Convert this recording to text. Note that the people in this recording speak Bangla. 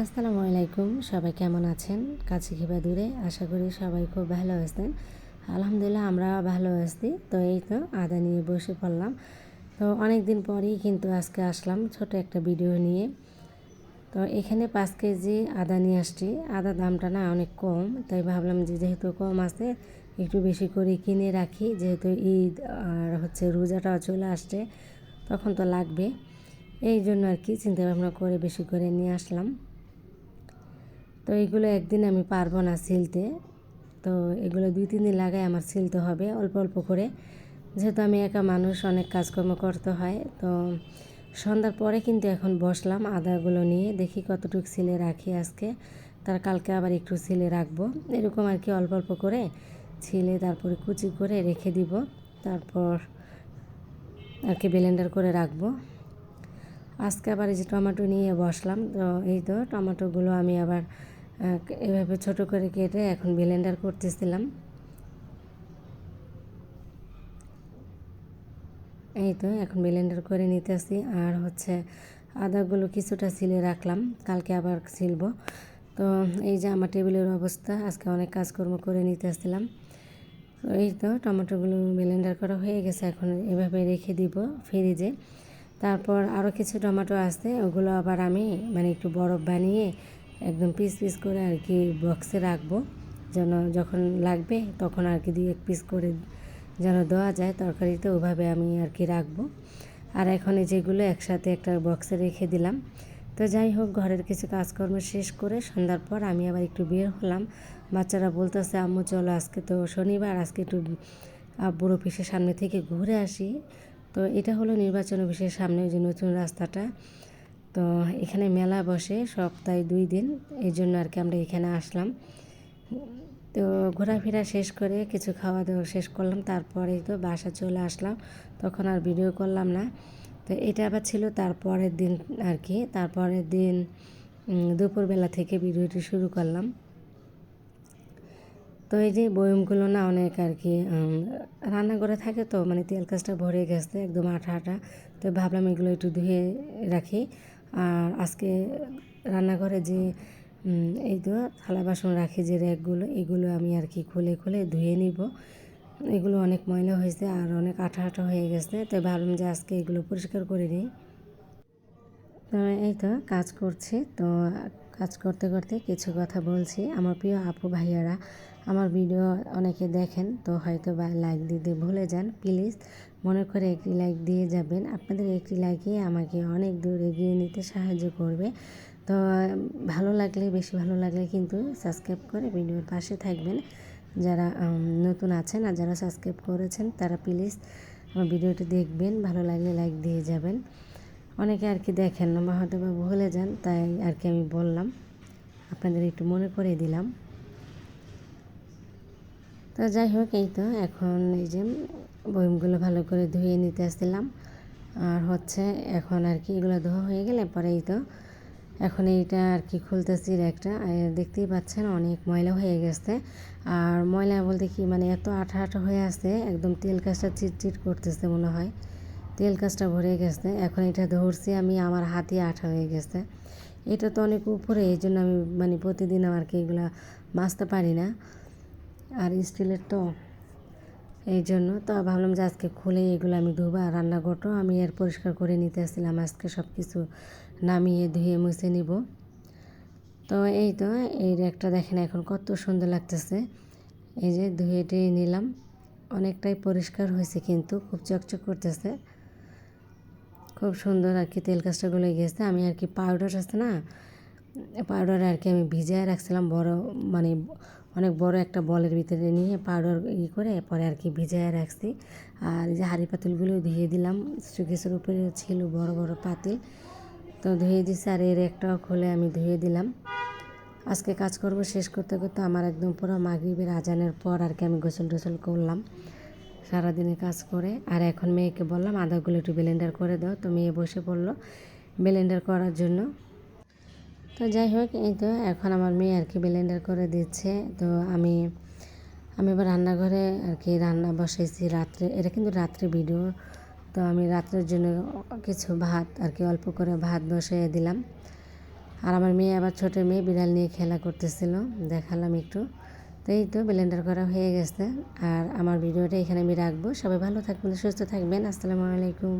আসসালামু আলাইকুম সবাই কেমন আছেন? কাছে কিবা দূরে, আশা করি সবাই খুব ভালো আছেন। আলহামদুলিল্লাহ আমরা ভালো আছি, তো এই তো আদা নিয়ে বসে পড়লাম। তো অনেক দিন পরেই কিন্তু আজকে আসলাম ছোট একটা ভিডিও নিয়ে। তো এখানে পাঁচ কেজি আদা নিয়ে আসছি। আদা দামটা না অনেক কম, তাই ভাবলাম যে যেহেতু কম আছে, একটু বেশি করে কিনে রাখি। যেহেতু ঈদ আর হচ্ছে রোজাটাও চলে আসছে, তখন তো লাগবে। এই জন্য আর কি চিন্তা ভাবনা করে বেশি করে নিয়ে আসলাম। তো এগুলো একদিন আমি পারব না সিলতে। তো এগুলো দুই, তিন দিন লাগাই আমার সিলতে হবে অল্প অল্প করে। যেহেতু আমি একা মানুষ, অনেক কাজকর্ম করতে হয়, তো সন্ধ্যার পরে কিন্তু এখন বসলাম আদাগুলো নিয়ে, দেখি কতটুকু সিলে রাখি আজকে। তার কালকে আবার একটু সিলে রাখব। এরকম আর কি অল্প অল্প করে ছিলে, তারপরে কুচি করে রেখে দিব। তারপর আর কি ব্লেন্ডার করে রাখব। আজকে আবার এই যে টমেটো নিয়ে বসলাম, তো এই তো টমেটোগুলো আমি আবার এভাবে ছোট করে কেটে এখন ব্লেন্ডার করতেছিলাম। এই তো এখন ব্লেন্ডার করে নিতেছি, আর হচ্ছে আদাগুলো কিছুটা সিলে রাখলাম, কালকে আবার সিলব তো এই যে আমার টেবিলের অবস্থা, আজকে অনেক কাজকর্ম করে নিতে আসছিলাম তো এই তো টমেটোগুলো ব্লেন্ডার করা হয়ে গেছে, এখন এভাবে রেখে দিব ফ্রিজে তারপর আরও কিছু টমেটো আছে, ওগুলো আবার আমি মানে একটু বরফ বানিয়ে একদম পিস পিস করে আর কি বক্সে রাখব। যেন যখন লাগবে তখন আর কি দিয়ে এক পিস করে যেন দেওয়া যায় তরকারিতে, ওভাবে আমি আর কি রাখব। আর এখন এই যেগুলো একসাথে একটা বক্সে রেখে দিলাম। তো যাই হোক, ঘরের কিছু কাজকর্ম শেষ করে সন্ধ্যার পর আমি আবার একটু বের হলাম। বাচ্চারা বলতেছে, আম্মু, চলো আজকে তো শনিবার, আজকে একটু বুড়ো পিসের সামনে থেকে ঘুরে আসি। তো এটা হলো নির্বাচন অফিসের সামনে যে নতুন রাস্তাটা। তো এখানে মেলা বসে সপ্তাহে দুই দিন, এই জন্য আর কি আমরা এখানে আসলাম। তো ঘোরাফেরা শেষ করে কিছু খাওয়া দাওয়া শেষ করলাম তারপরে তো বাসা চলে আসলাম। তখন আর ভিডিও করলাম না। তো এটা আবার ছিল তারপরের দিন আর কি, তারপরের দিন দুপুরবেলা থেকে ভিডিওটি শুরু করলাম। তো এই যে বয়মগুলো না অনেক আর কি রান্নাঘরে থাকে তো মানে তেল কাজটা ভরে গেছে একদম আঠা আঠা, তো ভাবলাম এগুলো একটু ধুয়ে রাখি। আর আজকে রান্নাঘরে যে এই তো থালা বাসন রাখি যে র্যাকগুলো এগুলো আমি আর কি খুলে খুলে ধুয়ে নিব। এগুলো অনেক ময়লা হয়েছে আর অনেক আঠা আঠা হয়ে গেছে, তো ভাবলাম যে আজকে এগুলো পরিষ্কার করে নিই। তো এই তো কাজ করছি, তো কাজ করতে করতে কিছু কথা বলছি। আমার প্রিয় আপু ভাইয়ারা আমার ভিডিও অনেকে দেখেন, তো হয়তো বা লাইক দিতে ভুলে যান। প্লিজ মনে করে একটি লাইক দিয়ে যাবেন। আপনাদের একটি লাইকে আমাকে অনেক দূর এগিয়ে নিতে সাহায্য করবে। তো, ভালো লাগলে, বেশি ভালো লাগলে কিন্তু সাবস্ক্রাইব করে ভিডিওর পাশে থাকবেন। যারা নতুন আছেন আর যারা সাবস্ক্রাইব করেছেন, তারা প্লিজ আমার ভিডিওটি দেখবেন। ভালো লাগলে লাইক দিয়ে যাবেন। অনেকে আর কি দেখেন না বা হয়তো বা ভুলে যান, তাই আর কি আমি বললাম। আপনাদের একটু মনে করে দিলাম। তো যাই হোক, এই তো এখন এই যে বইমগুলো ভালো করে ধুয়ে নিতে আসছিলাম। আর হচ্ছে এখন আর কি এগুলো ধোয়া হয়ে গেলে পরে এই তো এখন এইটা আর কি খুলতেছি একটা। দেখতেই পাচ্ছেন অনেক ময়লা হয়ে গেছে। আর ময়লা বলতে কি মানে এত আঠা আঠা হয়ে আছে, একদম তেল কাজটা চিটচিট করতেছে মনে হয়। তেল কাজটা ভরে গেছে, এখন এটা ধরছি আমি, আমার হাতে আঠা হয়ে গেছে। এটা তো অনেক উপরে, এই জন্য আমি মানে প্রতিদিন আমার কি এগুলো বাঁচতে পারি না। আর স্টিলের তো এই জন্য তো ভাবলাম যে আজকে খুলে এগুলো আমি ধোবো আর রান্নাঘরটাও আমি এর পরিষ্কার করে নিতে আসছিলাম। আজকে সব কিছু নামিয়ে ধুয়ে মুছে নিব। তো এই তো, এই র্যাকটা দেখেন এখন কত সুন্দর লাগতেছে। এই যে ধুয়ে টুয়ে নিলাম। অনেকটাই পরিষ্কার হয়েছে কিন্তু খুব চকচক করতেছে। খুব সুন্দর আর কি তেল কাজটাগুলো গেছে। আমি আর কি পাউডার আছে না পাউডার আর কি আমি ভিজায় রাখছিলাম বড় মানে অনেক বড় একটা বলের ভিতরে নিয়ে পাউডার ই করে পরে আর কি ভিজায় রাখছি। আর যে হাঁড়ি পাতিলগুলো ধুয়ে দিলাম সুকেশের উপরে ছিল বড় বড় পাতিল। তো ধুয়ে দিছি আর এর একটাও খুলে আমি ধুয়ে দিলাম। আজকে কাজ করব শেষ করতে করতে আমার একদম পুরো মাগরিবের আজানের পর আর কি আমি গোসল টোসল করলাম। সারাদিনে কাজ করে, আর এখন মেয়েকে বললাম, আদাগুলো একটু ব্লেন্ডার করে দাও। তো মেয়ে বসে পড়ল। ব্লেন্ডার করার জন্য তো যাই হোক, এই তো এখন আমার মেয়ে আর কি ব্লেন্ডার করে দিচ্ছে। তো আমি আমি এবার রান্নাঘরে আর কি রান্না বসাইছি রাত্রে, এটা কিন্তু রাত্রে ভিডিও তো আমি রাত্রের জন্য কিছু ভাত আর কি অল্প করে ভাত বসিয়ে দিলাম। আর আমার মেয়ে আবার ছোটো মেয়ে, বিড়াল নিয়ে খেলা করতেছিল, দেখালাম একটু। তো এই তো ব্লেন্ডার করা হয়ে গেছে। আর আমার ভিডিওটা এখানে আমি রাখব। সবাই ভালো থাকবেন, সুস্থ থাকবেন। আসসালামু আলাইকুম।